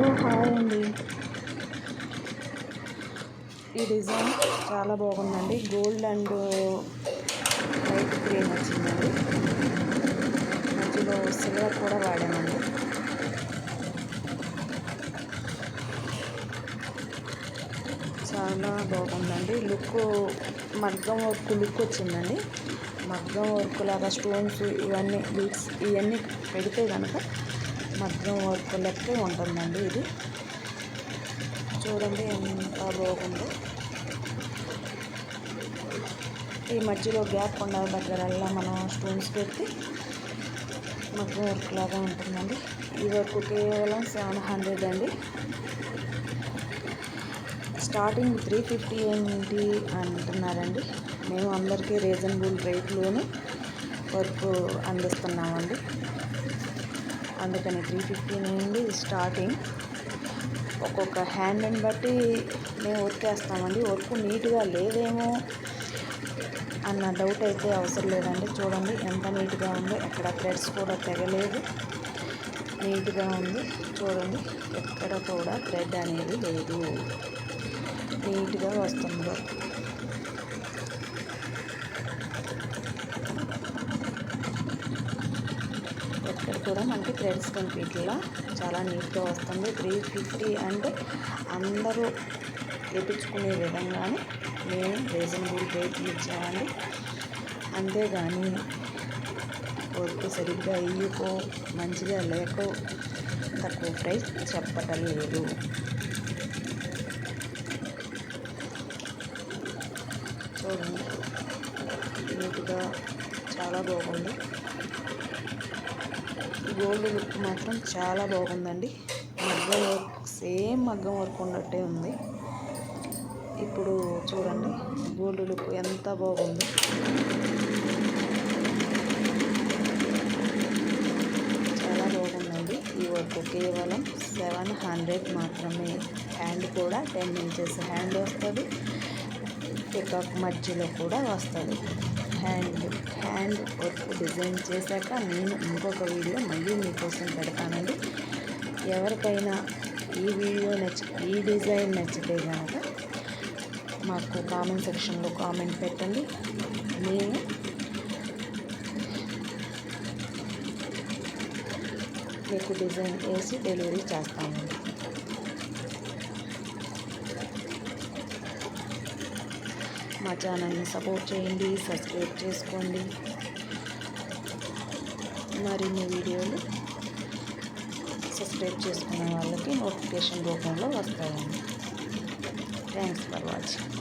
Hello hi అండి. ఈ design చాలా బాగుందండి. గోల్డ్ అండ్ వైట్ గ్రీన్ వచ్చిందండి. మధ్యలో సిల్వర్ కూడా వాడామండి. చాలా బాగుందండి. లుక్ మగ్గం వర్క్ లుక్ వచ్చిందండి. మగ్గం వర్క్ లాగా స్టోన్స్ ఇవన్నీ బీట్స్ ఇవన్నీ పెడితే కనుక మగ్గం వర్క్ లెక్కే ఉంటుందండి ఇది. చూడండి ఎంత బాగుందో. ఈ మధ్యలో గ్యాప్ ఉండాలి దగ్గరల్లా మనం స్టోన్స్ పెట్టి మగ్గం వర్క్ లాగా ఉంటుందండి. ఈ వర్క్ కేవలం సెవెన్ హండ్రెడ్ అండి. స్టార్టింగ్ త్రీ ఫిఫ్టీ ఏంటి అంటున్నారండి. మేము అందరికీ రీజనబుల్ రేట్లోనే వర్క్ అందిస్తున్నామండి. అందుకని త్రీ ఫిఫ్టీ నుండి స్టార్టింగ్ ఒక్కొక్క హ్యాండ్ని బట్టి మేము వర్క్ వేస్తామండి వర్క్ నీట్గా లేదేమో అన్న డౌట్ అయితే అవసరం లేదండి. చూడండి ఎంత నీట్గా ఉందో. ఎక్కడ థ్రెడ్స్ కూడా తెగలేదు. నీట్గా ఉంది. చూడండి ఎక్కడ కూడా థ్రెడ్ అనేది లేదు. నీట్గా వస్తుంది. ఇక్కడ కూడా మనకి థ్రెడ్స్ కనిపించలా చాలా నీట్గా వస్తుంది. త్రీ ఫిఫ్టీ అంటే అందరూ వేపించుకునే విధంగానే నేను రీజనబుల్ రేట్లు ఇచ్చామండి. అంతేగాని వర్క్ సరిగ్గా ఇయ్యకో మంచిగా లేకో తక్కువ ప్రైస్ చెప్పటం లేదు. చూడండి. నీట్గా చాలా బాగుంది. గోల్డ్ లుక్ మాత్రం చాలా బాగుందండి. మగ్గం వర్క్ సేమ్ మగ్గం వర్క్ ఉన్నట్టే ఉంది. ఇప్పుడు చూడండి గోల్డ్ లుక్ ఎంత బాగుంది. చాలా బాగుందండి ఈ వర్క్. కేవలం సెవెన్ హండ్రెడ్ మాత్రమే. హ్యాండ్ కూడా టెన్ ఇంచెస్ హ్యాండ్ వస్తుంది. పికప్ మధ్యలో కూడా వస్తుంది. హ్యాండ్ హ్యాండ్ వర్క్ డిజైన్ చేశాక నేను ఇంకొక వీడియో మళ్ళీ మీకోసం పెడతానండి. ఎవరికైనా ఈ వీడియో నచ్చి ఈ డిజైన్ నచ్చితే కనుక మాకు కామెంట్ సెక్షన్లో కామెంట్ పెట్టండి. నేను మీకు డిజైన్ వేసి డెలివరీ చేస్తామండి మా ఛానల్ని సపోర్ట్ చేయండి సబ్స్క్రైబ్ చేసుకోండి. మరిన్ని వీడియోలు సబ్స్క్రైబ్ చేసుకునే వాళ్ళకి నోటిఫికేషన్ రూపంలో వస్తాయండి. Thanks for watching